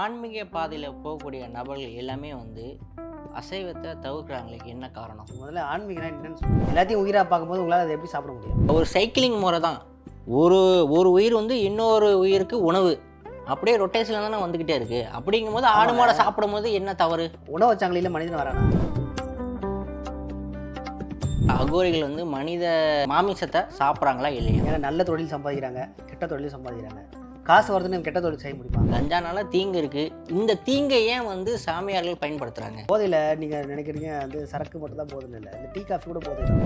ஆன்மீக பாதையில் போகக்கூடிய நபர்கள் எல்லாமே வந்து அசைவத்தை தவிர்க்கிறாங்களே என்ன காரணம்? முதல்ல என்னன்னு சொல்லுங்க. எல்லாத்தையும் உயிராக பார்க்கும்போது உங்களால் அதை எப்படி சாப்பிட முடியும்? ஒரு சைக்கிளிங் முறை தான். ஒரு ஒரு உயிர் வந்து இன்னொரு உயிருக்கு உணவு. அப்படியே ரொட்டேஷனில் தானே வந்துக்கிட்டே இருக்கு. அப்படிங்கும்போது ஆடு மாடை சாப்பிடும்போது என்ன தவறு? உணவு சங்கிலியில் மனிதன் வரானா? அகோரிகள் வந்து மனித மாமிசத்தை சாப்பிட்றாங்களா இல்லையா? ஏன்னா நல்ல தொழில் சம்பாதிக்கிறாங்க கெட்ட தொழில் சம்பாதிக்கிறாங்க. காசு வருதுன்னு கெட்ட தொழில் செய்ய முடியுமா? கஞ்சானால தீங்கு இருக்கு. இந்த தீங்கை ஏன் வந்து சாமியார்கள் பயன்படுத்துறாங்க? போதையில் நீங்கள் நினைக்கிறீங்க வந்து சரக்கு மட்டும் தான் போதும் இல்லை. இந்த டீ காஃபி கூட போதும்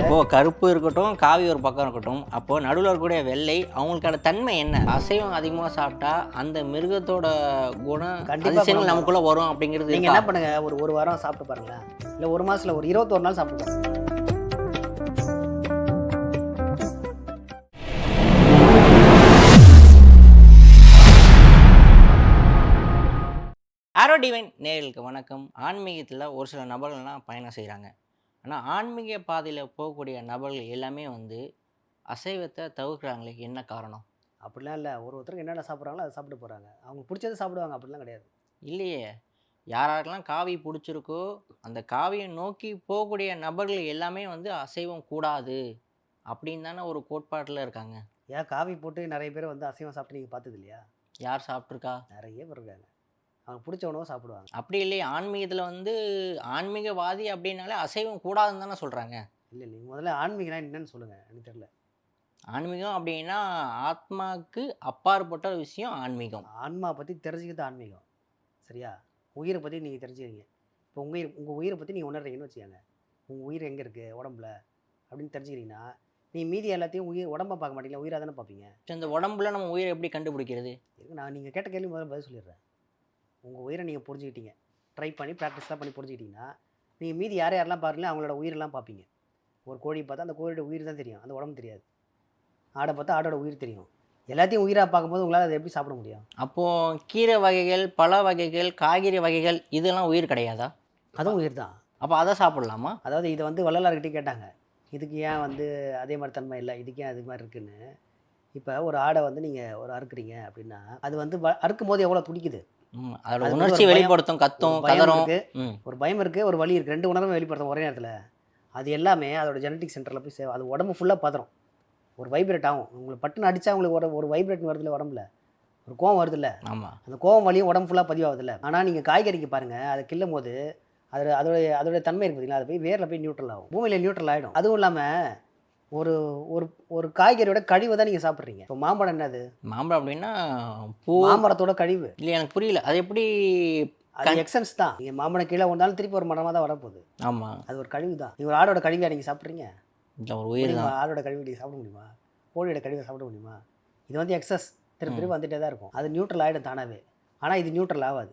இப்போ கருப்பு இருக்கட்டும் காவி ஒரு பக்கம் இருக்கட்டும் அப்போ நடுவில் இருக்கக்கூடிய வெள்ளை அவங்களுக்கான தன்மை என்ன? அசைவம் அதிகமாக சாப்பிட்டா அந்த மிருகத்தோட குணம் கண்டிப்பா அதிசயங்கள் குணம். நமக்குள்ள வரும் அப்படிங்கிறது நீங்கள் இருக்கா? என்ன பண்ணுங்க? ஒரு ஒரு வாரம் சாப்பிட்டு பாருங்களேன். இல்லை ஒரு மாசத்துல ஒரு இருபத்தொரு நாள் சாப்பிட்டு பாருங்க. ஆரோ டிவைன் நேயர்களுக்கு வணக்கம். ஆன்மீகத்தில் ஒரு சில நபர்கள்லாம் பயணம் செய்கிறாங்க ஆனால் ஆன்மீக பாதையில் போகக்கூடிய நபர்கள் எல்லாமே வந்து அசைவத்தை தவிர்க்கிறாங்களே என்ன காரணம்? அப்படிலாம் இல்லை. ஒரு ஒருத்தருக்கு என்னென்ன சாப்பிட்றாங்களோ அதை சாப்பிட்டு போகிறாங்க அவங்க பிடிச்சதை சாப்பிடுவாங்க. அப்படிலாம் கிடையாது. இல்லையே. யாராருக்கெல்லாம் காவி பிடிச்சிருக்கோ அந்த காவியை நோக்கி போகக்கூடிய நபர்கள் எல்லாமே வந்து அசைவம் கூடாது அப்படின்னு தானே ஒரு கோட்பாட்டில் இருக்காங்க. ஏன் காவி போட்டு நிறைய பேர் வந்து அசைவம் சாப்பிட்டு நீங்கள் பார்த்தது இல்லையா யார் சாப்பிட்ருக்கா நிறைய பேர் இருக்காங்க. அவங்க பிடிச்ச உணவை சாப்பிடுவாங்க. அப்படி இல்லையே ஆன்மீகத்தில் வந்து ஆன்மீகவாதி அப்படின்னாலே அசைவம் கூடாதுன்னு தானே சொல்கிறாங்க இல்லை இல்லை முதல்ல ஆன்மீகம்னா என்னன்னு சொல்லுங்கள் எனக்கு தெரியல. ஆன்மீகம் அப்படின்னா ஆத்மாவுக்கு அப்பாற்பட்ட விஷயம் ஆன்மீகம். ஆன்மா பற்றி தெரிஞ்சுக்கிறது ஆன்மீகம். சரியா? உயிரை பற்றி நீங்கள் தெரிஞ்சுக்கிறீங்க. இப்போ உங்கள் உயிர் உங்கள் உயிரை பற்றி நீங்கள் உணர்றீங்கன்னு வச்சுக்கோங்க. உங்கள் உயிர் எங்கே இருக்குது உடம்புல? அப்படின்னு தெரிஞ்சுக்கிறீங்கன்னா நீ மீதி எல்லாத்தையும் உயிர் உடம்ப பார்க்க மாட்டீங்களா? உயிராக தானே பார்ப்பீங்க. இந்த உடம்புல நம்ம உயிரை எப்படி கண்டுபிடிக்கிறது? நான் நீங்கள் கேட்ட கேள்வி முதல்ல பதில் சொல்லிடுறேன். உங்கள் உயிரை நீங்கள் புரிஞ்சுக்கிட்டீங்க. ட்ரை பண்ணி ப்ராக்டிஸ்லாம் பண்ணி புரிஞ்சுக்கிட்டீங்கன்னா நீங்கள் மீதி யார் யாரெல்லாம் பாருங்களோ அவங்களோட உயிரெல்லாம் பார்ப்பீங்க ஒரு கோழி பார்த்தா அந்த கோழியோட உயிர் தான் தெரியும். அந்த உடம்பு தெரியாது. ஆடை பார்த்தா ஆடோட உயிர் தெரியும். எல்லாத்தையும் உயிராக பார்க்கும்போது உங்களால் அதை எப்படி சாப்பிட முடியும்? அப்போது கீரை வகைகள் பழ வகைகள் காய்கறி வகைகள் இதெல்லாம் உயிர் கிடையாதா? அதுவும் உயிர் தான். அப்போ அதை சாப்பிடலாமா? அதாவது இதை வந்து வள்ளலார்கிட்டே கேட்டாங்க. இதுக்கு ஏன் வந்து அதே மாதிரி தன்மை இல்லை? இதுக்கு ஏன் அது மாதிரி இருக்குன்னு. இப்போ ஒரு ஆடை வந்து நீங்கள் ஒரு அறுக்குறீங்க அப்படின்னா அது வந்து அறுக்கும் போது எவ்வளோ துடிக்குது? அதோட உணர்ச்சி வெளிப்படுத்தும் கத்தும் ஒரு பயம் கதறும் இருக்கு. ம். ஒரு பயம் இருக்குது ஒரு வலி இருக்குது ரெண்டு உணர்வும் வெளிப்படுத்தும் ஒரே நேரத்தில். அது எல்லாமே அதோட ஜெனட்டிக் சென்டரில் போய் சேவ் அது உடம்பு ஃபுல்லாக பதறும். ஒரு வைப்ரேட் ஆகும். உங்களுக்கு பட்டுன்னு அடித்தா உங்களுக்கு ஒரு ஒரு வைப்ரேட் வருதுல்ல உடம்புல? ஒரு கோவம் வருதுல்ல? ஆமாம் அந்த கோவம் வலியும் உடம்பு ஃபுல்லாக பதிவாகுதுல்ல? ஆனால் நீங்கள் காய்கறிக்கு பாருங்கள் அதை கிள்ளும் போது அதோட அதோட அதோட தன்மை இருக்கு பார்த்தீங்களா அது போய் வேரில் போய் நியூட்ரல் ஆகும். பூமியில் நியூட்ரல் ஆகிடும் அதுவும் இல்லாமல் ஒரு ஒரு ஒரு காய்கறியோட கழிவை தான் நீங்கள் சாப்பிட்றீங்க. இப்போ மாம்பழம் என்னது? மாம்பழம் அப்படின்னா பூ மாமரத்தோட கழிவு. இல்லை எனக்கு புரியல. அது எப்படி அது எக்ஸன்ஸ் தான். நீங்கள் மாம்பழம் கீழே வந்தாலும் திருப்பி ஒரு மரமாக தான் வரப்போகுது. ஆமாம் அது ஒரு கழிவு தான். நீங்கள் ஒரு ஆடோட கழிவையா நீங்கள் சாப்பிட்றீங்க? இல்லை ஒரு உயிர் ஆடோட கழிவு நீங்கள் சாப்பிட முடியுமா? கோழியோட கழிவை சாப்பிட முடியுமா? இது வந்து எக்ஸஸ் திருப்பி திருப்பி வந்துட்டே தான் இருக்கும். அது நியூட்ரல் ஆகிடும் தானாகவே ஆனால் இது நியூட்ரல் ஆகாது.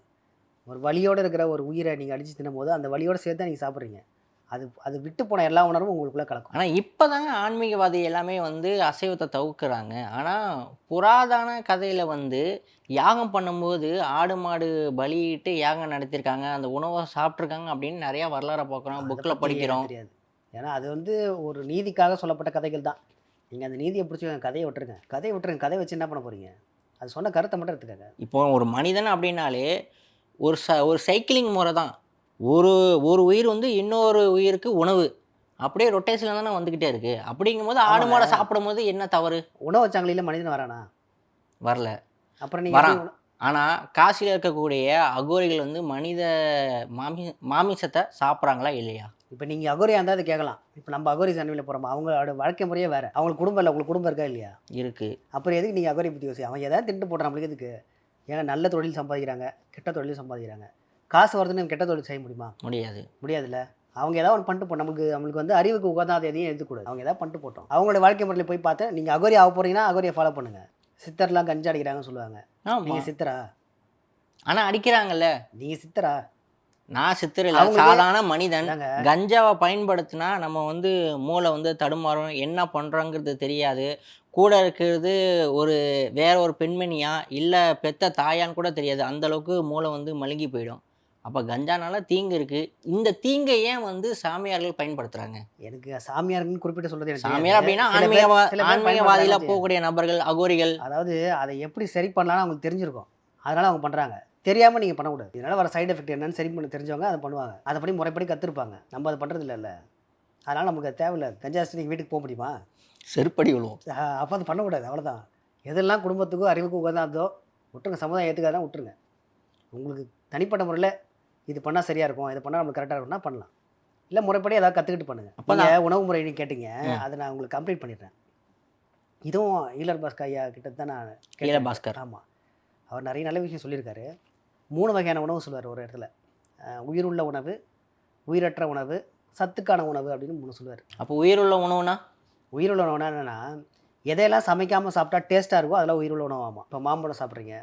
ஒரு வலியோடு இருக்கிற ஒரு உயிரை நீங்கள் அடித்து தின்னும்போது அந்த வலியோடு சேர்த்து தான் நீங்கள் சாப்பிட்றீங்க. அது அது விட்டு போன எல்லா உணர்வும் உங்களுக்குள்ளே கலக்கும். ஆனால் இப்போ தாங்க ஆன்மீகவாதி எல்லாமே வந்து அசைவத்தை தவிர்க்கிறாங்க. ஆனால் புராதன கதையில் வந்து யாகம் பண்ணும்போது ஆடு மாடு பலியிட்டு யாகம் நடத்தியிருக்காங்க அந்த உணவை சாப்பிட்ருக்காங்க அப்படின்னு நிறையா வரலாறை பார்க்குறோம். புக்கில் படிக்கிறோம். தெரியாது. ஏன்னா அது வந்து ஒரு நீதிக்காக சொல்லப்பட்ட கதைகள் தான். நீங்கள் அந்த நீதியை பிடிச்சி கதையை விட்டுருங்க. கதையை விட்டுருங்க. கதையை வச்சு என்ன பண்ண போகிறீங்க அது சொன்ன கருத்தை மட்டும் எடுத்துக்கங்க. இப்போ ஒரு மனிதன் அப்படின்னாலே ஒரு ச ஒரு சைக்கிளிங் முறை தான். ஒரு ஒரு உயிர் வந்து இன்னொரு உயிருக்கு உணவு. அப்படியே ரொட்டேஷனில் தானே வந்துக்கிட்டே இருக்கு. அப்படிங்கும்போது ஆடு. மாடை சாப்பிடும்போது என்ன தவறு? உணவு சங்கிலியில் மனிதன் வரானா? வரல. அப்புறம் நீங்கள் வரான். ஆனால் காசியில் இருக்கக்கூடிய அகோரிகள் வந்து மனித மாமி மாமிசத்தை சாப்பிட்றாங்களா இல்லையா? இப்போ நீங்கள் அகோரியா இருந்தால் அதை கேட்கலாம். இப்போ நம்ம அகோரி சன்மையில் போகிறோம் அவங்களோட வாழ்க்கை முறையே வேறு. அவங்களுக்கு குடும்பம் இல்லை. உங்களுக்கு குடும்பம் இருக்கா இல்லையா? இருக்கு. அப்புறம் எதுக்கு நீங்கள் அகோரி பற்றி யோசி? அவன் எதாவது திண்டு போடுறான் நம்மளுக்கு எதுக்கு ஏன்னா நல்ல தொழில் சம்பாதிக்கிறாங்க கெட்ட தொழில் சம்பாதிக்கிறாங்க. காசு வருதுன்னு கெட்ட தொழில் செய்ய முடியுமா? முடியாது. முடியாதுல்ல? அவங்க ஏதாவது ஒன்று பண்ணிட்டு போ நம்மளுக்கு நம்மளுக்கு வந்து அறிவுக்கு உகந்தாத எதையும் எழுதக்கூடாது அவங்க ஏதாவது பண்ணிட்டு போட்டோம். அவங்களோட வாழ்க்கை முறையில் போய் பார்த்து நீங்கள் அகோரி ஆக போகிறீங்கன்னா அகோரியை ஃபாலோ பண்ணுங்கள் சித்தர்லாம் கஞ்சா அடிக்கிறாங்கன்னு சொல்லுவாங்க. நீங்கள் சித்தரா? ஆனால் அடிக்கிறாங்கல்ல? நீங்கள் சித்தரா? நான் சித்திர இல்லை. சாதாரண மனிதன். கஞ்சாவை பயன்படுத்தினா நம்ம வந்து மூளை வந்து தடுமாறும். என்ன பண்ணுறோங்கிறது தெரியாது. கூட இருக்கிறது ஒரு வேற ஒரு பெண்மணியா இல்லை பெத்த தாயான்னு கூட தெரியாது. அந்த அளவுக்கு மூளை வந்து மழுங்கி போயிடும். அப்போ கஞ்சானால தீங்கு இருக்கு. இந்த தீங்கை ஏன் வந்து சாமியார்கள் பயன்படுத்துறாங்க? எனக்கு சாமியாருன்னு குறிப்பிட்டு சொல்றது எனக்கு சாமியார் அப்படின்னா ஆன்மீகவா ஆன்மீகவாதியில. போகக்கூடிய நபர்கள் அகோரிகள். அதாவது அதை எப்படி சரி பண்ணலாம்னு அவங்களுக்கு தெரிஞ்சிருக்கும். அதனால அவங்க பண்றாங்க. தெரியாம நீங்க பண்ணக்கூடாது. இதனால வர சைடு எஃபெக்ட் என்னன்னு சரி பண்ண தெரிஞ்சவங்க அதை பண்ணுவாங்க. அதை படி முறைப்படி கத்துருப்பாங்க. நம்ம அதை பண்றது இல்லைல்ல. அதனால நமக்கு அது தேவையில்லை. கஞ்சா அடிச்சுட்டு நீங்க வீட்டுக்கு போக முடியுமா? செருப்படி விழுவோம். அப்ப அது பண்ணக்கூடாது. அவ்வளவுதான். எதெல்லாம் குடும்பத்துக்கும் அறிவுக்கும் உகந்தாதோ விட்டுருங்க சமுதாயம் ஏற்றுக்காதான் விட்டுருங்க. உங்களுக்கு தனிப்பட்ட முறையில் இது பண்ணால் சரியாக இருக்கும் இது பண்ணால் நம்மளுக்கு கரெக்டாக இருக்கும்னா பண்ணலாம். இல்லை முறைப்படி ஏதாவது கற்றுக்கிட்டு பண்ணுங்க. அப்ப நீங்கள் உணவு முறை கேட்டீங்க. அதை நான் உங்களுக்கு கம்ப்ளீட் பண்ணிடுறேன். இதுவும் ஈலர் பாஸ்கர் ஐயா கிட்ட தான் நான் ஈழ பாஸ்கர். ஆமாம் அவர் நிறைய நல்ல விஷயம் சொல்லியிருக்காரு. மூணு வகையான உணவு சொல்லுவார் ஒரு இடத்துல. உயிருள்ள உணவு உயிரற்ற உணவு சத்துக்கான உணவு அப்படின்னு மூணு சொல்லுவார். அப்போ உயிருள்ள உணவுனா? உயிருள்ள உணவுனா என்னென்னா எதையெல்லாம் சமைக்காமல் சாப்பிட்டா டேஸ்ட்டாக இருக்கோ அதெல்லாம் உயிருள்ள உணவாமா. இப்போ மாம்பழம் சாப்பிட்றீங்க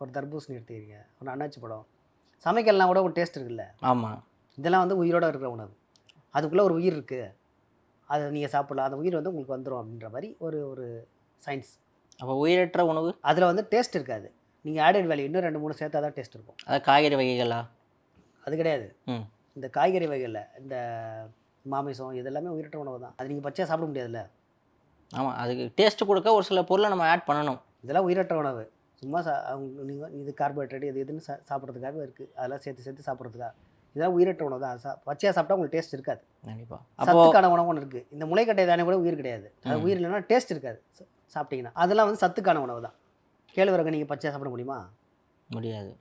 ஒரு தர்பூசணி எடுத்துக்கிறீங்க ஒரு அன்னாச்சி பழம் சமைக்கலாம் கூட ஒரு டேஸ்ட் இருக்குல்ல? ஆமா. இதெல்லாம் வந்து உயிரோட இருக்கிற உணவு. அதுக்குள்ளே ஒரு உயிர் இருக்குது அதை நீங்கள் சாப்பிடலாம். அந்த உயிர் வந்து உங்களுக்கு வந்துடும் அப்படின்ற மாதிரி ஒரு ஒரு சயின்ஸ் அப்போ உயிரற்ற உணவு? அதில் வந்து டேஸ்ட் இருக்காது. நீங்கள் ஆடட் வேல்யூ இன்னும் ரெண்டு மூணு சேர்த்தா தான் டேஸ்ட் இருக்கும். அது காய்கறி வகைகளா? அது கிடையாது. இந்த காய்கறி வகைகளில் இந்த மாமிசம் இதெல்லாமே உயிரற்ற உணவு தான். அது நீங்கள் பச்சையாக சாப்பிட முடியாதுல்ல? ஆமா. அதுக்கு டேஸ்ட் கொடுக்க ஒரு சில பொருளை நம்ம ஆட் பண்ணணும். இதெல்லாம் உயிரற்ற உணவு. சும்மா சா அவங்க நீங்கள் இது கார்போஹைட்ரேட் இது இதுன்னு சா சாப்பிட்றதுக்காக இருக்குது அதெல்லாம் சேர்த்து சேர்த்து சாப்பிட்றதுக்காக இதெல்லாம் உயிரற்ற உணவு தான். சா பச்சையாக சாப்பிட்டா உங்களுக்கு டேஸ்ட் இருக்காது. கண்டிப்பா. அப்போ சத்துக்கான உணவு ஒன்று இருக்குது இந்த முளைக்கட்டை தானே கூட உயிர் கிடையாது. அது. உயிர் இல்லைன்னா டேஸ்ட் இருக்காது. சாப்பிட்டீங்கன்னா. அதெல்லாம் வந்து சத்துக்கான உணவு தான். கேழ்வரகு நீங்கள் பச்சையாக சாப்பிட முடியுமா? முடியாது.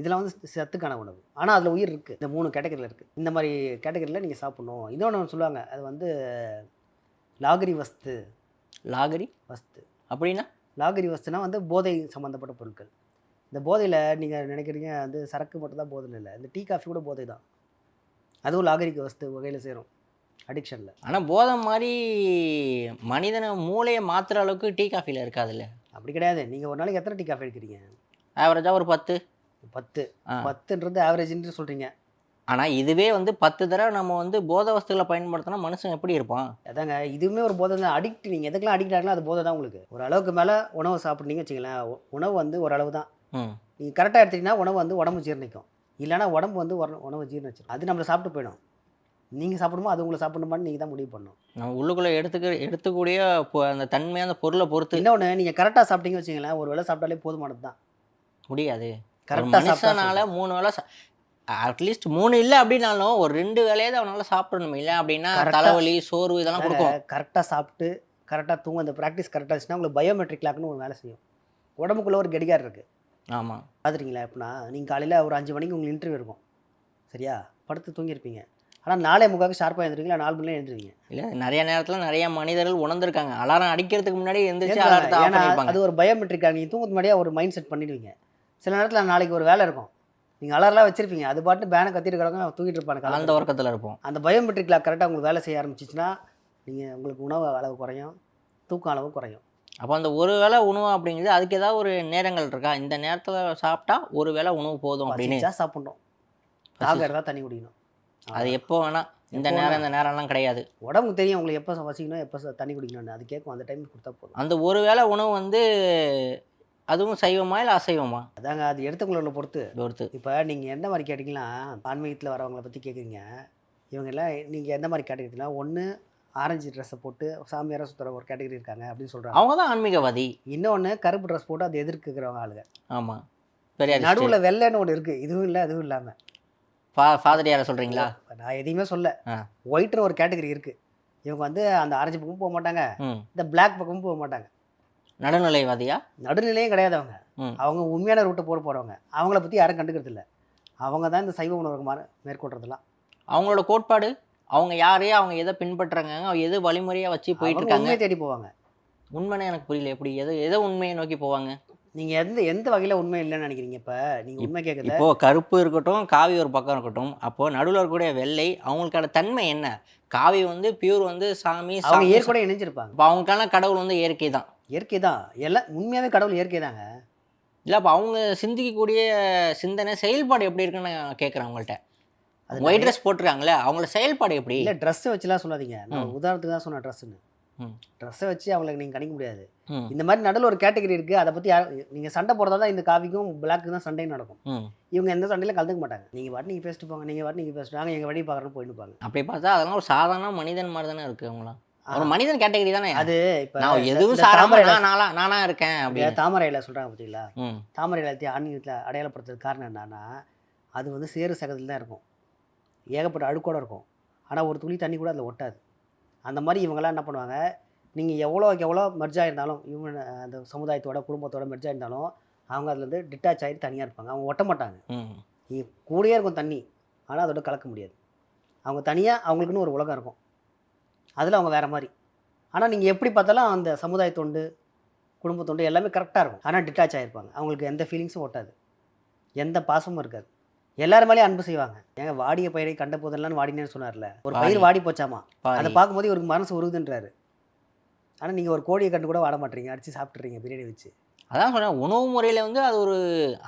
இதெல்லாம் வந்து சத்துக்கான உணவு. ஆனால் அதில் உயிர் இருக்குது இந்த மூணு கேட்டகரியில் இருக்குது இந்த மாதிரி கேட்டகரியில் நீங்கள் சாப்பிட்ணும். இன்னொன்று சொல்லுவாங்க. அது வந்து லாகரி வஸ்து. லாகரி? வஸ்து. அப்படின்னா? லாகரி வஸ்துனா வந்து போதை சம்மந்தப்பட்ட பொருட்கள். இந்த போதையில் நீங்கள் நினைக்கிறீங்க வந்து சரக்கு மட்டும் தான் போதை இல்லை. இந்த டீ காஃபி கூட போதை தான். அதுவும் லாகரிக வஸ்து வகையில் சேரும். அடிக்ஷனில் ஆனா போதை மாதிரி மனிதனை மூளையை மாத்துற அளவுக்கு டீ காஃபில இருக்காதுல்ல? அப்படி கிடையாது. நீங்கள் ஒரு நாளைக்கு எத்தனை டீ காஃபி எடுக்கிறீங்க? ஆவரேஜா ஒரு பத்து. பத்து. பத்துன்றது ஆவரேஜ்னு சொல்கிறீங்க ஆனா இதுவே வந்து பத்து தடவை நம்ம வந்து போதை வஸ்துகளை பயன்படுத்தினா மனுஷன் எப்படி இருப்பான்? அதாங்க இதுவுமே ஒரு போதை தான். அடிக்ட் நீங்கள் எதுக்கெல்லாம் அடிக்ட் ஆகலாம் அது போதை தான் உங்களுக்கு. ஒரு அளவுக்கு மேலே உணவு சாப்பிட்றீங்க வச்சுங்களேன் உ- உணவு வந்து ஒரு அளவு தான். ம். நீங்கள் கரெக்டாக எடுத்தீங்கன்னா உணவு வந்து உடம்பு ஜீரணிக்கும். இல்லைன்னா உடம்பு வந்து உர- உணவு ஜீரணிச்சிடும் அது நம்மளை சாப்பிட்டு போயிடும். நீங்கள் சாப்பிடுமோ அது உங்களை சாப்பிடணுமான்னு நீங்கள் தான் முடிவு பண்ணணும். நம்ம உள்ளுக்குள்ள எடுத்துக்க எடுத்துக்கூடிய பொ- அந்த தன்மையான பொருளை பொறுத்து இன்னொன்று நீங்கள் கரெக்டாக சாப்பிட்டீங்க வச்சுங்களேன் ஒரு வேளை சாப்பிட்டாலே போதுமானது தான். முடியாது. ஒரு கரெக்டாக மனுஷனால மூணு வேளை அட்லீஸ்ட் மூணு இல்லை அப்படின்னாலும் ஒரு ரெண்டு வேலையாவது அவனால சாப்பிடணும். இல்லை அப்படின்னா. தலைவலி சோர்வு இதெல்லாம் கொடுக்கும். கரெக்டாக சாப்பிட்டு கரெக்டாக தூங்க. அந்த ப்ராக்டிஸ் கரெக்டாக இருந்துச்சுன்னா உங்களுக்கு பயோமெட்ரிக் லாக்னு ஒரு வேலை செய்யும். உடம்புக்குள்ளே ஒரு கடிகார் இருக்குது ஆமா. பார்த்துருக்கீங்களா எப்படின்னா நீங்கள் காலையில் ஒரு அஞ்சு மணிக்கு உங்களுக்கு இன்டர்வியூ இருக்கும். சரியா? படுத்து தூங்கியிருப்பீங்க. ஆனால் நாளே முக்காக்கு ஷார்ப்பாக எழுந்திருக்கீங்களா? நாலு மணிலாம் எழுந்திருவீங்க. இல்ல நிறைய நேரத்துல நிறைய மனிதர்கள் உணர்ந்திருக்காங்க. அலாரம் அடிக்கிறதுக்கு முன்னாடி பண்ணிருப்பாங்க அது ஒரு பயோமெட்ரிக்காக நீங்கள் தூங்குறது முன்னாடியே ஒரு மைண்ட் செட் பண்ணிடுவீங்க. சில நேரத்தில் நாளைக்கு ஒரு வேலை இருக்கும். நீங்கள் அலாரெலாம் வச்சிருப்பீங்க. அது பாட்டு பேனை கத்திட்டு கிடக்கும் தூக்கிட்டு இருப்பாங்க அந்த காலையில. உறக்கத்துல இருப்போம். அந்த பயோமெட்ரிக் லாக் கரெக்டாக உங்களுக்கு வேலை செய்ய ஆரம்பிச்சிச்சுன்னா நீங்கள் உங்களுக்கு உணவு அளவு குறையும் தூக்கம் அளவு குறையும். அப்போ அந்த ஒரு வேளை உணவு அப்படிங்கிறது அதுக்கு ஏதாவது ஒரு நேரங்கள் இருக்கா? இந்த நேரத்துல சாப்பிட்டா ஒரு வேளை உணவு போதும் அப்படின்னு. சாப்பிடணும். தாக எடுத்தால் தண்ணி குடிக்கணும். அது எப்போ வேணா இந்த நேரம் இந்த நேரம்லாம் கிடையாது. உடம்புக்கு தெரியும் உங்களுக்கு எப்போ வசிக்கணும் எப்போ தண்ணி குடிக்கணும்னு. அது கேட்கும் அந்த டைம் கொடுத்தா போதும். அந்த ஒரு வேளை உணவு வந்து அதுவும் சைவமா இல்லை அசைவமா? அதாங்க அது எடுத்துக்கொள்ள பொறுத்து. பொறுத்து. இப்போ நீங்கள் எந்த மாதிரி கேட்டிங்கன்னா ஆன்மீகத்தில் வரவங்களை பற்றி கேட்குறீங்க இவங்க எல்லாம் நீங்கள் எந்த மாதிரி கேட்டகரினா ஒன்று ஆரஞ்சு ட்ரெஸ்ஸை போட்டு சாமியாராக சுற்றுற ஒரு கேட்டகரி இருக்காங்க அப்படின்னு சொல்கிறாங்க அவங்க தான் ஆன்மீகவாதி. இன்னொன்று கருப்பு ட்ரெஸ் போட்டு அதை எதிர்க்கிறவங்க ஆளுங்க. ஆமா. பெரியார் நடுவில் வெள்ளைன்னு ஒன்று இருக்குது இதுவும் இல்லை அதுவும் இல்லாமல் ஃபா ஃபாதர் யாரை சொல்றீங்களா? நான் எதையுமே சொல்ல. ஒயிட்னு ஒரு கேட்டகரி இருக்குது இவங்க வந்து அந்த ஆரஞ்சு பக்கமும் போக மாட்டாங்க. இந்த பிளாக் பக்கமும் போக மாட்டாங்க. நடுநிலைவாதியா? நடுநிலையும் கிடையாது அவங்க. அவங்க உண்மையான ரூட்டை போட போகிறவங்க அவங்கள பற்றி யாரும் கண்டுக்கிறது இல்ல அவங்க தான் இந்த சைவ உணவு மா மேற்கொள்றதெல்லாம். அவங்களோட கோட்பாடு? அவங்க யாரையும் அவங்க எதை பின்பற்றுறாங்க? அவங்க எது வழிமுறையா வச்சு போயிட்டு இருக்காங்க? தேடி போவாங்க. உண்மைன்னு எனக்கு புரியல. எப்படி? எது எதை உண்மையை நோக்கி போவாங்க? நீங்கள் எந்த எந்த வகையில் உண்மை இல்லைன்னு நினைக்கிறீங்க இப்போ? நீங்கள் உண்மை கேட்குறது. இப்போ கருப்பு இருக்கட்டும் காவி ஒரு பக்கம் இருக்கட்டும் அப்போ நடுவில் இருக்கக்கூடிய வெள்ளை அவங்களுக்கான தன்மை என்ன? காவி வந்து பியூர் வந்து சாமி அவங்க இயற்கையோட இணைஞ்சிருப்பாங்க. இப்போ அவங்களுக்கான கடவுள் வந்து இயற்கை தான். இயற்கை தான். எல்லாம் உண்மையாகவே கடவுள் இயற்கை தாங்க. இல்லை அப்போ அவங்க சிந்திக்கக்கூடிய சிந்தனை செயல்பாடு எப்படி இருக்குன்னு நான் கேட்குறேன் அவங்கள்ட்ட அது ஒயிட் ட்ரெஸ் போட்டிருக்காங்களே அவங்களோட செயல்பாடு எப்படி? இல்லை ட்ரெஸ்ஸை வச்சுலாம் சொல்லாதீங்க. நான். உதாரணத்துக்கு தான் சொன்னேன் ட்ரெஸ்ஸுன்னு. ட்ரெஸ்ஸை வச்சு அவங்களுக்கு நீங்கள் கணிக்க முடியாது. இந்த மாதிரி நடுவில் ஒரு கேட்டகரி இருக்குது அதை பற்றி யார் நீங்கள் சண்டை போடுறதா தான் இந்த காவிக்கும் பிளாக்கு தான் சண்டையும் நடக்கும். இவங்க எந்த சண்டையிலும் கலந்துக்க மாட்டாங்க. நீங்கள் பாட்டு நீங்கள் பேசிட்டு போங்க நீங்கள் பாட்டு நீங்கள் பேசிட்டு வாங்க எங்கள் வழி பார்க்குறோன்னு போயிட்டு இருப்பாங்க. அப்படி பார்த்தா அதெல்லாம் ஒரு சாதாரண மனிதன் மாதிரி தானே இருக்கு அவங்களாம் ஒரு மனிதன் கேட்டகரி தானே? அது இப்போ நான் எதுவும் சாராம தாமரை நான் நானா இருக்கேன் அப்படின்னு. தாமரையில் சொல்கிறாங்க பார்த்தீங்களா தாமரை எல்லாத்தையும் ஆன்மீகத்தில் அடையாளப்படுத்துறதுக்கு காரணம் என்னன்னா அது வந்து சேறு சகத்தில் தான் இருக்கும். ஏகப்பட்ட அழுக்கோட இருக்கும். ஆனால் ஒரு துளி தண்ணி கூட அதில் ஒட்டாது. அந்த மாதிரி இவங்கெல்லாம் என்ன பண்ணுவாங்க? நீங்கள் எவ்வளோக்கு எவ்வளோ மெர்ஜாக இருந்தாலும் இவங்க அந்த சமுதாயத்தோட குடும்பத்தோட மெர்ஜாக இருந்தாலும் அவங்க அதுலேருந்து டிட்டாச் ஆகி தனியாக இருப்பாங்க. அவங்க ஒட்ட மாட்டாங்க. கூடயே இருக்கும் தண்ணி. ஆனால் அதோட கலக்க முடியாது. அவங்க தனியாக அவங்களுக்குன்னு ஒரு உலகம் இருக்கும். அதில் அவங்க வேறு மாதிரி. ஆனால் நீங்கள் எப்படி பார்த்தாலும் அந்த சமுதாய தொண்டு குடும்ப தொண்டு எல்லாமே கரெக்டாக இருக்கும். ஆனால் டிட்டாச் ஆகிருப்பாங்க அவங்களுக்கு எந்த ஃபீலிங்ஸும் ஒட்டாது. எந்த பாசமும் இருக்காது. எல்லாரும் மேலேயும் அன்பு செய்வாங்க. ஏங்க வாடிய பயிரை கண்ட போதெல்லாம் வாடினேன்னு சொன்னார்ல. ஒரு பயிர் வாடி. போச்சாமா? அதை பாதி பார்க்கும்போது இவருக்கு மனசு உருகுதுன்றாரு. ஆனால் நீங்கள் ஒரு கோழியை கண்டு கூட வாட மாட்டீங்க. அடித்து சாப்பிட்றீங்க பிரியாணி வச்சு. அதான் சொன்னேன் உணவு முறையில் வந்து அது ஒரு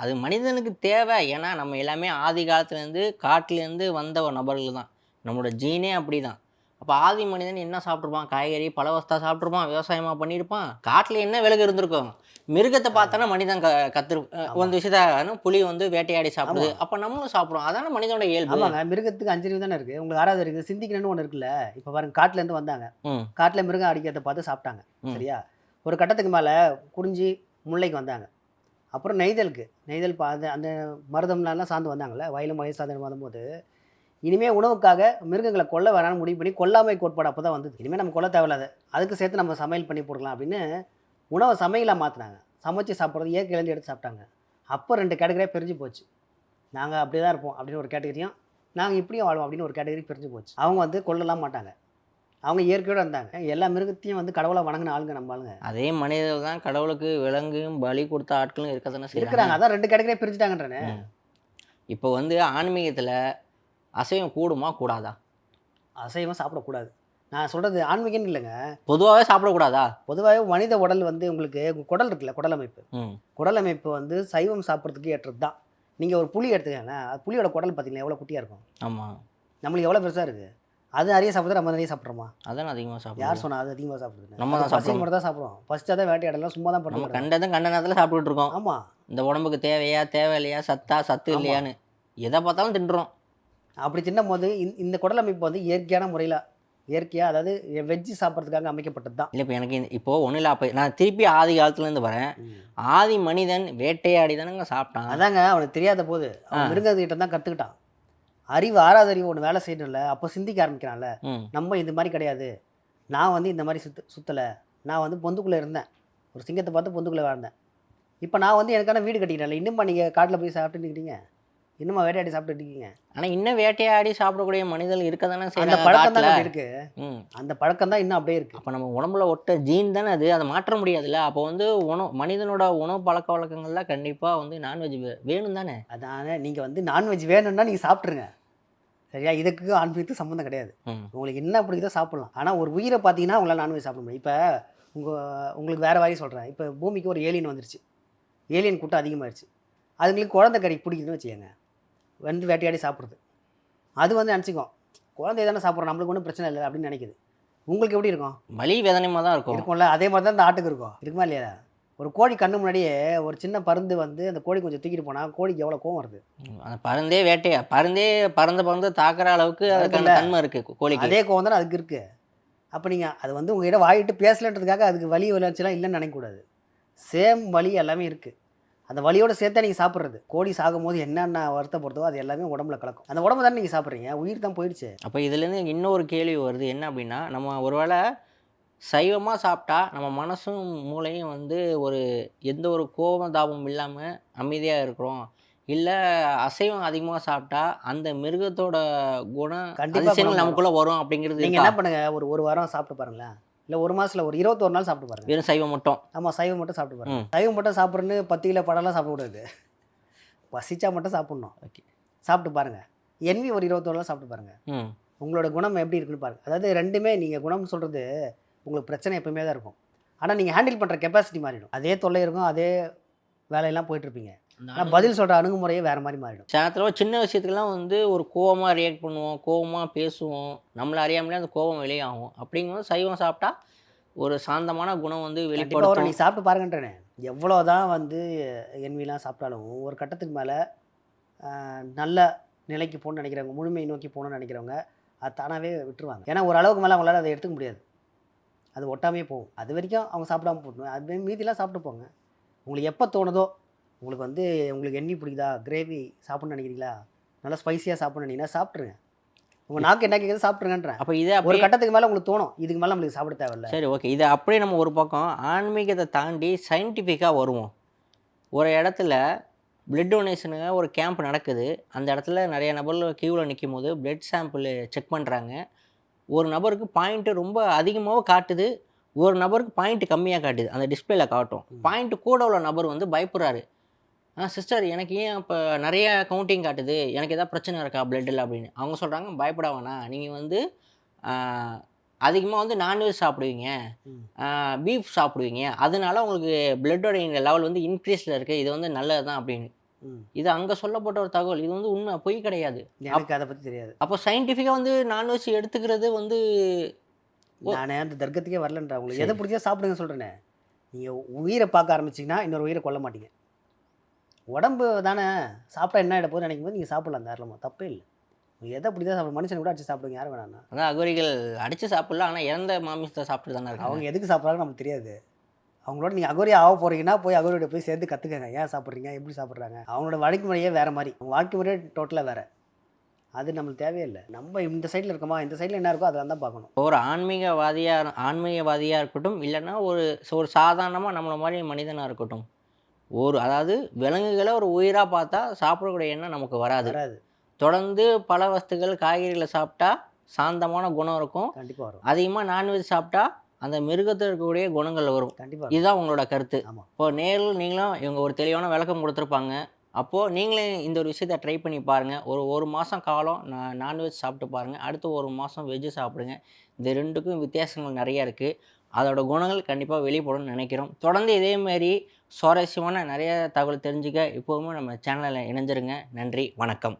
அது மனிதனுக்கு தேவை. ஏன்னா நம்ம எல்லாமே ஆதி காலத்துலேருந்து காட்டிலேருந்து வந்த ஒரு நபர்கள் தான் நம்மளோட ஜீனே அப்படி தான் அப்போ ஆதி மனிதன் என்ன சாப்பிட்ருப்பான் காய்கறி பழவஸ்தா சாப்பிட்ருப்பான் விவசாயமாக பண்ணியிருப்பான். காட்டில் என்ன விலகு இருந்திருக்கும்? மிருகத்தை பார்த்தோன்னா மனிதன் க கத்துரு ஒரு விஷயத்த புலி வந்து வேட்டையாடி சாப்பிடுது. அப்போ நம்மளும் சாப்பிடுவோம் அதான மனிதனோட இயல்பு. ஆமாங்க. மிருகத்துக்கு அஞ்சு அறிவு தானே இருக்குது உங்களுக்கு ஆறாவது இருக்குது சிந்திக்கணும்னு ஒன்று இருக்குல்ல? இப்போ பாருங்க காட்டுலேருந்து வந்தாங்க. காட்டில் மிருகம் அடிக்கிறத பார்த்து சாப்பிட்டாங்க. சரியா? ஒரு கட்டத்துக்கு மேலே குறிஞ்சி முல்லைக்கு வந்தாங்க. அப்புறம் நெய்தலுக்கு. நெய்தல் பா அந்த மருதம்லாம் சார்ந்து வந்தாங்கல்ல? வயலும் மலை சார்ந்து வரும்போது இனிமேல் உணவுக்காக மிருகங்களை கொல்ல வேணாம்னு முடிவு பண்ணி கொல்லாமை கோட்பாடு அப்போ தான் வந்தது. இனிமேல் நம்ம கொல்ல தேவையில்லாது அதுக்கு சேர்த்து நம்ம சமையல் பண்ணி போடலாம் அப்படின்னு உணவை சமையலாக மாற்றினாங்க சமைச்சு சாப்பிட்றது இயற்கையிலேருந்து எடுத்து சாப்பிட்டாங்க. அப்போ ரெண்டு கேட்டகரியாக பிரிஞ்சு போச்சு. நாங்கள் அப்படி தான் இருப்போம் அப்படின்னு ஒரு கேட்டகரியும் நாங்கள் இப்படியும் வாழ்வோம் அப்படின்னு ஒரு கேட்டகரி பிரிஞ்சு போச்சு. அவங்க வந்து கொல்லலாம் மாட்டாங்க. அவங்க இயற்கையோடு இருந்தாங்க. எல்லா மிருகத்தையும் வந்து கடவுளாக வணங்கின ஆளுங்க நம்ம ஆளுங்க. அதே மனிதர்கள் தான் கடவுளுக்கு விலங்கும் பலி கொடுத்த ஆட்களும் இருக்க தானே இருக்கிறாங்க. அதான் ரெண்டு கேட்டகரியாக பிரிச்சுட்டாங்கன்றனே இப்போ வந்து ஆன்மீகத்தில் அசைவம் கூடுமா கூடாதா? அசைவம் சாப்பிடக்கூடாது. நான் சொல்கிறது ஆன்மீகம்னு இல்லைங்க. பொதுவாகவே சாப்பிடக்கூடாதா? பொதுவாகவே மனித உடல் வந்து உங்களுக்கு உங்க குடல் இருக்குல்ல குடல் அமைப்பு. குடல் அமைப்பு வந்து சைவம் சாப்பிட்றதுக்கு ஏற்றது தான். நீங்கள் ஒரு புளி எடுத்துக்கங்க புளியோட குடல் பார்த்தீங்களா எவ்வளோ குட்டியாக இருக்கும்? ஆமாம் நம்மளுக்கு எவ்வளோ பெருசாக இருக்குது அது நிறைய சாப்பிட்றது நம்ம நிறைய சாப்பிட்றோமா? அதான் அதிகமாக யார் சாப்பிடுவோம் சொன்னா அது அதிகமாக சாப்பிடுது நம்ம தான் சாப்பிடுறோம். மட்டும் தான் சாப்பிடுவோம் ஃபஸ்ட்டாக தான் வேட்டையாடலாம் சும்மா தான் பண்ணுவோம் கண்டதும் கண்ட நேரத்தில் சாப்பிட்டுட்டு இருக்கோம். ஆமாம் இந்த உடம்புக்கு தேவையா தேவையில்லையா சத்தா சத்து. இல்லையான்னு எதை பார்த்தாலும் தின்றோம். அப்படி தின்னும் போது இந்த- இந்த குடல் அமைப்பு வந்து இயற்கையான முறையில் இயற்கையாக அதாவது வெஜ்ஜு சாப்பிட்றதுக்காக அமைக்கப்பட்டது தான். இல்லை இப்போ எனக்கு இந்த- இப்போ ஒன்றும் இல்லை அப்போ நான் திருப்பி ஆதி காலத்துலேருந்து வரேன். ஆதி மனிதன் வேட்டையாடி தானங்க சாப்பிட்டான். அதாங்க அவனுக்கு தெரியாத போது அவன். மிருகத்துக்கிட்ட தான் கற்றுக்கிட்டான் அறிவு ஆறாவது அறிவு ஒன்று வேலை செய்யணும்ல அப்போ சிந்திக்க ஆரம்பிக்கிறான்ல. நம்ம இந்த மாதிரி கிடையாது. நான் வந்து இந்த மாதிரி சுத்த சுற்றலை நான் வந்து பொந்துக்குள்ளே இருந்தேன். ஒரு சிங்கத்தை பார்த்து பொந்துக்குள்ளே வாழ்ந்தேன். இப்போ நான் வந்து எனக்கான வீடு கட்டிக்கிட்டேன்ல இன்னுமா நீங்கள் காட்டில் போய் சாப்பிட்டு நிற்கிறீங்க இன்னுமா வேட்டையாடி சாப்பிட்டு இருக்கீங்க? ஆனால் இன்னும் வேட்டையாடி சாப்பிடக்கூடிய மனிதர்கள் இருக்க தானே அந்த பழக்கம் தான் இருக்கு. ம். அந்த பழக்கம் தான் இன்னும் அப்படியே இருக்கு. அப்போ நம்ம உடம்புல ஒட்ட ஜீன் தானே அது. அதை மாற்ற முடியாதுல்ல. அப்போ வந்து உணவு மனிதனோட உணவு பழக்க வழக்கங்கள்லாம் கண்டிப்பாக வந்து நான்வெஜ் வேணும் தானே? அதான. நீங்கள் வந்து நான்வெஜ் வேணும்னா நீங்கள் சாப்பிட்ருங்க சரியா? இதுக்கு ஆன்மீகத்துக்கு சம்மந்தம் கிடையாது. உங்களுக்கு என்ன பிடிக்குதோ சாப்பிட்லாம். ஆனால் ஒரு உயிரை பார்த்தீங்கன்னா உங்களால் நான்வெஜ் சாப்பிட முடியும். இப்போ உங்கள் உங்களுக்கு வேறு மாதிரி சொல்கிறேன் இப்போ பூமிக்கு ஒரு ஏலியன் வந்துருச்சு. ஏலியன் கூட்டம் அதிகமாகிடுச்சு அதுங்களுக்கு குழந்தை கறி பிடிக்குதுன்னு வச்சுக்கோங்க. வந்து வேட்டையாடி சாப்பிட்றது. அது வந்து நினச்சிக்கும் குழந்தை தானே சாப்பிட்றோம். நம்மளுக்கு ஒன்றும் பிரச்சனை இல்லை அப்படின்னு நினைக்குது. உங்களுக்கு எப்படி இருக்கும்? வலி வேதனைமாக தான் இருக்கும். இருக்கும்ல. அதே மாதிரி தான் இந்த ஆட்டுக்கு இருக்கும். இருக்குமா இல்லையா? ஒரு கோழி கண்ணு முன்னாடியே ஒரு சின்ன பருந்து வந்து அந்த கோழி கொஞ்சம் தூக்கிட்டு போனால் கோழிக்கு எவ்வளோ கோவம் வருது? அந்த பருந்தே வேட்டையா பருந்தே பறந்து பறந்து தாக்குற அளவுக்கு அதுக்கான. தன்மை இருக்கு கோழிக்கு. அதே கோவம் தானே அதுக்கு இருக்குது அப்போ நீங்கள் அது வந்து உங்ககிட்ட வாயிட்டு பேசலன்றதுக்காக அதுக்கு வலி வளர்ச்சிலாம் இல்லைன்னு நினைக்கக்கூடாது. சேம் வலி எல்லாமே இருக்குது அந்த வலியோட சேர்த்தா நீங்கள் சாப்பிட்றது. கோழி சாகும்போது என்னென்ன வருத்தப்படுதோ அது எல்லாமே உடம்புல கலக்கும். அந்த உடம்பு தானே நீங்கள் சாப்பிட்றீங்க? உயிர் தான் போயிடுச்சு. அப்போ இதுலேருந்து இன்னொரு கேள்வி வருது. என்ன அப்படின்னா நம்ம ஒருவேளை சைவமாக சாப்பிட்டா நம்ம மனசும் மூளையும் வந்து ஒரு எந்த ஒரு கோபம் தாபம் இல்லாமல் அமைதியாக இருக்கிறோம். இல்லை அசைவம் அதிகமாக சாப்பிட்டா அந்த மிருகத்தோட குணம் கண்டிப்பா அதிசயங்கள் குணம் நமக்குள்ளே வரும் அப்படிங்கிறது நீங்கள்? என்ன பண்ணுங்க? ஒரு ஒரு வாரம் சாப்பிட்டு பாருங்களேன். இல்லை ஒரு மாதத்தில் ஒரு இருபத்தொரு நாள் சாப்பிட்டு பாருங்க. வெறும் சைவம் மட்டும். ஆமாம் சைவம் மட்டும் சாப்பிட்டு பாருங்க. சைவம் மட்டும் சாப்பிட்றேன்னு பத்து கிலோ பழம்லாம் சாப்பிடக்கூடாது பசிச்சா மட்டும் சாப்பிட்ணும். ஓகே. சாப்பிட்டு பாருங்க. என்வி ஒரு இருபத்தொரு நாள் சாப்பிட்டு பாருங்க. உங்களோட குணம் எப்படி இருக்குன்னு பாருங்க. அதாவது ரெண்டுமே நீங்கள் குணம் சொல்கிறது உங்களுக்கு பிரச்சனை எப்பவுமே தான் இருக்கும். ஆனால் நீங்கள் ஹேண்டில் பண்ணுற கெப்பாசிட்டி மாறிடும். அதே தொல்லை இருக்கும் அதே வேலையெல்லாம் போயிட்டுருப்பீங்க ஆனால் பதில் சொல்கிற அணுகுமுறையே வேறு மாதிரி மாறிடும். சேனத்தில் சின்ன விஷயத்துக்கெல்லாம் வந்து ஒரு கோவமாக ரியாக்ட் பண்ணுவோம் கோவமாக பேசுவோம். நம்மளை அறியாமலே அந்த கோவம் வெளியாகும். அப்படிங்கும்போது சைவம் சாப்பிட்டா ஒரு சாந்தமான குணம் வந்து வெளிப்படுத்தும். நீ சாப்பிட்டு பாருங்கன்றேனே. எவ்வளோ தான் வந்து என்விலாம் சாப்பிட்டாலும் ஒரு கட்டத்துக்கு மேலே நல்ல நிலைக்கு போகணும்னு நினைக்கிறவங்க முழுமையை நோக்கி போகணும்னு நினைக்கிறவங்க அது தானாகவே விட்டுருவாங்க. ஏன்னா ஒரு அளவுக்கு மேலே அவங்களால அதை எடுத்துக்க முடியாது. அது ஒட்டாமே போகும். அது வரைக்கும் அவங்க சாப்பிடாம போட்டணும் அது மீதிலாம் சாப்பிட்டு போங்க. உங்களுக்கு எப்போ தோணுதோ உங்களுக்கு வந்து உங்களுக்கு எண்ணெய் பிடிக்குதா? கிரேவி சாப்பிட்ணும்னு நினைக்கிறீங்களா? நல்லா ஸ்பைசியாக சாப்பிட்ணுன்னு நினைக்கிறீங்கன்னா சாப்பிட்ருங்க உங்கள் நாக்கு என்ன கேட்குறது சாப்பிட்ருங்கன்றேன் அப்போ இதை ஒரு கட்டத்துக்கு மேலே உங்களுக்கு தோணும். இதுக்கு மேலே நம்மளுக்கு சாப்பிட தேவையில்ல. சரி ஓகே இதை அப்படியே நம்ம ஒரு பக்கம் ஆன்மீகத்தை தாண்டி சயின்டிஃபிக்காக வருவோம். ஒரு இடத்துல பிளட் டொனேஷனுங்க ஒரு கேம்ப் நடக்குது. அந்த இடத்துல நிறைய நபர்கள் கியூவில் நிற்கும் போது பிளட் சாம்பிள் செக் பண்ணுறாங்க ஒரு நபருக்கு பாயிண்ட்டு ரொம்ப அதிகமாகவும் காட்டுது. ஒரு நபருக்கு பாயிண்ட் கம்மியாக காட்டுது. அந்த டிஸ்பிளேல காட்டும். பாயிண்ட் கூட உள்ள நபர் வந்து பயப்படுறாரு. ஆ சிஸ்டர் எனக்கு ஏன் இப்போ நிறைய கவுண்டிங் காட்டுது? எனக்கு எதாவது பிரச்சனை இருக்கா? பிளட்டில் அப்படின்னு. அவங்க சொல்கிறாங்க பயப்பட வேணாம் நீங்கள் வந்து அதிகமாக வந்து நான்வெஜ் சாப்பிடுவீங்க. பீஃப் சாப்பிடுவீங்க. அதனால உங்களுக்கு பிளட்டோட லெவல் வந்து இன்க்ரீஸில் இருக்குது இது வந்து நல்லது தான் அப்படின்னு. இது அங்கே சொல்லப்பட்ட ஒரு தகவல். இது வந்து உண்மை. பொய் கிடையாது. எனக்கு அதை பற்றி தெரியாது. அப்போ சயின்டிஃபிக்காக வந்து நான்வெஜ் எடுத்துக்கிறது வந்து. நானே அந்த தர்க்கத்துக்கே வரலன்ற உங்களுக்கு. எதை பிடிச்சா சாப்பிடுங்க சொல்கிறேனே நீங்கள் உயிரை பார்க்க ஆரம்பிச்சிங்கன்னா இன்னொரு உயிரை கொல்ல மாட்டீங்க. உடம்பு தானே? சாப்பிட்டா என்ன ஆகிட போகுது நினைக்கும் போது நீங்கள் சாப்பிடலாம் தாராளமாக தப்பே இல்லை. நீங்கள் எதை பிடிச்சா சாப்பிட மனுஷன் கூட அடிச்சு சாப்பிடுங்க யார் வேணாம்னா? அதான் அகோரிகள் அடித்து சாப்பிடலாம் ஆனால் இறந்த மாமிசத்தை சாப்பிட்டு தானே இருக்காங்க. அவங்க எதுக்கு சாப்பிட்றாங்க நமக்கு தெரியாது. அவங்களோட நீங்கள் அகோரி ஆக போகிறீங்கன்னா போய் அகோரியோட போய் சேர்ந்து கற்றுக்கங்க ஏன் சாப்பிட்றீங்க? எப்படி சாப்பிட்றாங்க? அவங்களோட வாழ்க்கை முறையே வேறு மாதிரி. அவங்க வாழ்க்கை முறையே டோட்டலாக வேறு. அது நம்மளுக்கு தேவையில்லை நம்ம இந்த சைடில் இருக்கோமா? இந்த சைடில் என்ன இருக்கோ அதெல்லாம் தான் பார்க்கணும். ஒரு ஆன்மீகவாதியாக ஆன்மீகவாதியாக இருக்கட்டும் இல்லைன்னா ஒரு ஒரு சாதாரணமாக நம்மளை மாதிரி மனிதனாக இருக்கட்டும் ஒரு அதாவது விலங்குகளை ஒரு உயிராக பார்த்தா சாப்பிடக்கூடிய எண்ணம் நமக்கு வராது. வராது. தொடர்ந்து பல வஸ்துகள் காய்கறிகளை சாப்பிட்டா சாந்தமான குணம் இருக்கும். கண்டிப்பாக வரும். அதிகமாக நான்வெஜ் சாப்பிட்டா அந்த மிருகத்தில் இருக்கக்கூடிய குணங்கள் வரும். கண்டிப்பாக இதுதான் உங்களோட கருத்து. ஆமாம் இப்போ நேரில் நீங்களும் இவங்க ஒரு தெளிவான விளக்கம் கொடுத்துருப்பாங்க. அப்போது நீங்களே இந்த ஒரு விஷயத்தை ட்ரை பண்ணி பாருங்கள் ஒரு ஒரு மாதம் காலம் நான் நான்வெஜ் சாப்பிட்டு பாருங்கள் அடுத்து ஒரு மாதம் வெஜ்ஜு சாப்பிடுங்க. இந்த ரெண்டுக்கும் வித்தியாசங்கள் நிறைய இருக்குது அதோட குணங்கள் கண்டிப்பாக வெளிப்படும்னு நினைக்கிறோம். தொடர்ந்து இதேமாரி சுவாரஸ்யமான நிறைய தகவல் தெரிஞ்சுக்க இப்போவும் நம்ம சேனலில் இணைஞ்சிருங்க. நன்றி வணக்கம்.